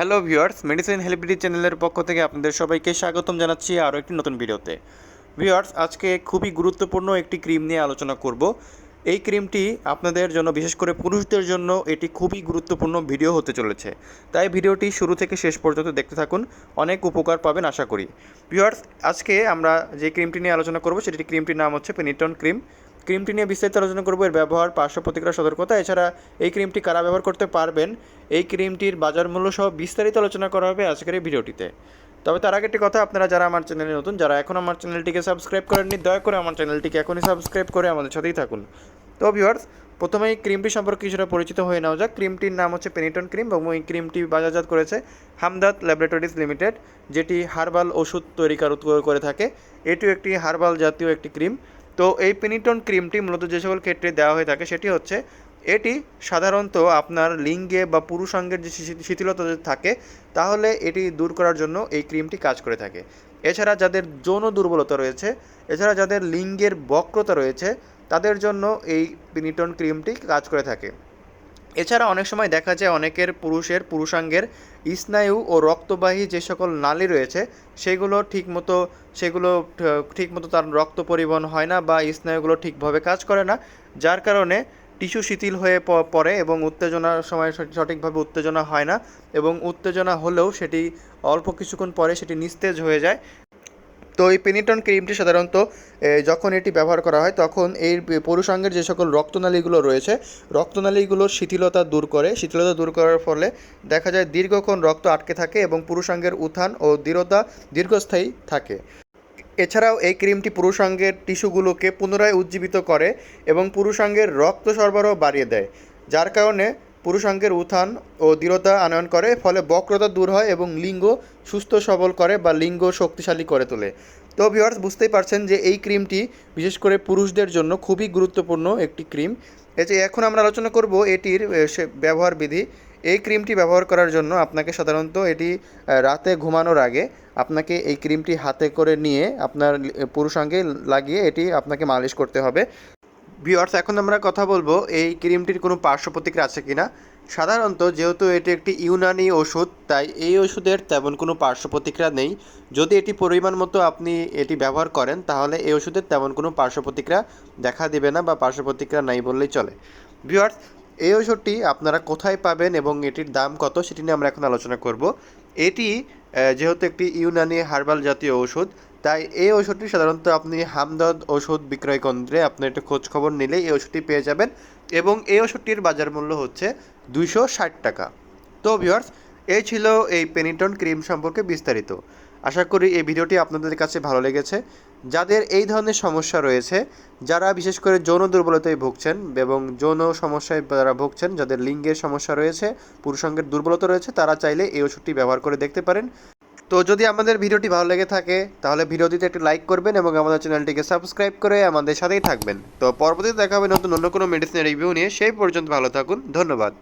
Hello viewers medicine হেলিপিডি চ্যানেলের পক্ষ থেকে আপনাদের সবাইকে স্বাগতম জানাচ্ছি আরও একটি নতুন ভিডিওতে। ভিউয়ার্স আজকে খুবই গুরুত্বপূর্ণ একটি ক্রিম নিয়ে আলোচনা করব। এই ক্রিমটি আপনাদের জন্য, বিশেষ করে পুরুষদের জন্য, এটি খুবই গুরুত্বপূর্ণ ভিডিও হতে চলেছে। তাই ভিডিওটি শুরু থেকে শেষ পর্যন্ত দেখতে থাকুন, অনেক উপকার পাবেন আশা করি। ভিউয়ার্স আজকে আমরা যে ক্রিমটি নিয়ে আলোচনা করব সেটি ক্রিমটির নাম হচ্ছে পেনিটন ক্রিম ক্রিমটি নিয়ে বিস্তারিত আলোচনা করব এর ব্যবহার, পার্শ্ব প্রতিক্রিয়া, সতর্কতা। এছাড়া এই ক্রিমটি কারা ব্যবহার করতে পারবেন, এই ক্রিমটির বাজার মূল্য সহ বিস্তারিত আলোচনা করা হবে আজকের এই ভিডিওটিতে। তবে তার আগে একটি কথা, আপনারা যারা আমার চ্যানেলে নতুন, যারা এখন আমার চ্যানেলটিকে সাবস্ক্রাইব করেননি, দয়া করে আমার চ্যানেলটিকে এখনই সাবস্ক্রাইব করে আমাদের সাথেই থাকুন। তো ভিউয়ার্স এই ক্রিমটি সম্পর্কে কিছুটা পরিচিত হয়ে নেওয়া যাক। ক্রিমটির নাম হচ্ছে পেনিটন ক্রিম এবং এই ক্রিমটি বাজারজাত করেছে হামদাদ ল্যাবরেটরিজ লিমিটেড, যেটি হার্বাল ওষুধ তৈরি করে থাকে। এটিও একটি হার্বাল জাতীয় একটি ক্রিম। তো এই পেনিটন ক্রিমটি মূলত যে সকল ক্ষেত্রে দেওয়া হয়ে থাকে সেটি হচ্ছে, এটি সাধারণত আপনার লিঙ্গে বা পুরুষাঙ্গের যে শিথিলতা থাকে, তাহলে এটি দূর করার জন্য এই ক্রিমটি কাজ করে থাকে। এছাড়া যাদের যৌন দুর্বলতা রয়েছে, এছাড়া যাদের লিঙ্গের বক্রতা রয়েছে, তাদের জন্য এই পিনিটন ক্রিমটি কাজ করে থাকে। এছাড়া অনেক সময় দেখা যায় অনেকের পুরুষের, পুরুষাঙ্গের স্নায়ু ও রক্তবাহী যে সকল নালী রয়েছে, সেগুলো ঠিকমতো সেগুলো ঠিকমতো তার রক্ত পরিবহন হয় না বা স্নায়ুগুলো ঠিকভাবে কাজ করে না, যার কারণে টিস্যু শিথিল হয়ে পড়ে এবং উত্তেজনার সময় সঠ- সঠিকভাবে উত্তেজনা হয় না এবং উত্তেজনা হলেও সেটি অল্প কিছুক্ষণ পরে সেটি নিস্তেজ হয়ে যায়। তো এই পেনিটন ক্রিমটি সাধারণত যখন এটি ব্যবহার করা হয়, তখন এই পুরুষাঙ্গের যে সকল রক্তনালীগুলো রয়েছে, রক্তনালীগুলোর শিথিলতা দূর করে, শিথিলতা দূর করার ফলে দেখা যায় দীর্ঘক্ষণ রক্ত আটকে থাকে এবং পুরুষাঙ্গের উত্থান ও দৃঢ়তা দীর্ঘস্থায়ী থাকে। এছাড়াও এই ক্রিমটি পুরুষাঙ্গের টিস্যুগুলোকে পুনরায় উজ্জীবিত করে এবং পুরুষাঙ্গের রক্ত সরবরাহ বাড়িয়ে দেয়, যার কারণে পুরুষাঙ্গের উত্থান ও দৃঢ়তা আনয়ন করে, ফলে বক্রতা দূর হয় এবং লিঙ্গ সুস্থ সবল করে বা লিঙ্গ শক্তিশালী করে তোলে। তো ভিওয়ার্স বুঝতেই পারছেন যে এই ক্রিমটি বিশেষ করে পুরুষদের জন্য খুবই গুরুত্বপূর্ণ একটি ক্রিম। যে এখন আমরা আলোচনা করব এটির ব্যবহার বিধি। এই ক্রিমটি ব্যবহার করার জন্য আপনাকে সাধারণত এটি রাতে ঘুমানোর আগে আপনাকে এই ক্রিমটি হাতে করে নিয়ে আপনার পুরুষাঙ্গে লাগিয়ে এটি আপনাকে মালিশ করতে হবে। ভিওয়ার্স এখন আমরা কথা বলব এই ক্রিমটির কোনো পার্শ্ব প্রতিক্রিয়া আছে কিনা। সাধারণত যেহেতু এটি একটি ইউনানি ওষুধ, তাই এই ওষুধের তেমন কোনো পার্শ্ব প্রতিক্রিয়া নেই। যদি এটি পরিমাণ মতো আপনি এটি ব্যবহার করেন, তাহলে এই ওষুধের তেমন কোনো পার্শ্ব প্রতিক্রিয়া দেখা দেবে না বা পার্শ্ব প্রতিক্রিয়া নাই বললেই চলে। ভিওয়ার্স এই ওষুধটি আপনারা কোথায় পাবেন এবং এটির দাম কত, সেটি নিয়ে আমরা এখন আলোচনা করব। এটি যেহেতু একটি ইউনানি হার্বাল জাতীয় ওষুধ তাই এই ওষুধটি সাধারণত আপনি হামদর্দ ওষুধ বিক্রয় কেন্দ্রে আপনি একটু খোঁজ খবর নিলে এই ওষুধটি পেয়ে যাবেন এবং এই ওষুধটির বাজার মূল্য হচ্ছে দুইশো ষাট টাকা। তো ভিউয়ার্স এই ছিল এই পেনিটন ক্রিম সম্পর্কে বিস্তারিত। আশা করি এই ভিডিওটি আপনাদের কাছে ভালো লেগেছে। যাদের এই ধরনের সমস্যা রয়েছে, যারা বিশেষ করে যৌন দুর্বলতায় ভুগছেন এবং যৌন সমস্যায় যারা ভুগছেন, যাদের লিঙ্গের সমস্যা রয়েছে, পুরুষাঙ্গের দুর্বলতা রয়েছে, তারা চাইলে এই ওষুধটি ব্যবহার করে দেখতে পারেন। তো যদি আমাদের ভিডিওটি ভালো লেগে থাকে, তাহলে ভিডিওটিতে একটি লাইক করবেন এবং আমাদের চ্যানেলটিকে সাবস্ক্রাইব করে আমাদের সাথেই থাকবেন। তো পরবর্তীতে দেখা হবে নতুন অন্য কোনো মেডিসিনের রিভিউ নিয়ে, সেই পর্যন্ত ভালো থাকুন, ধন্যবাদ।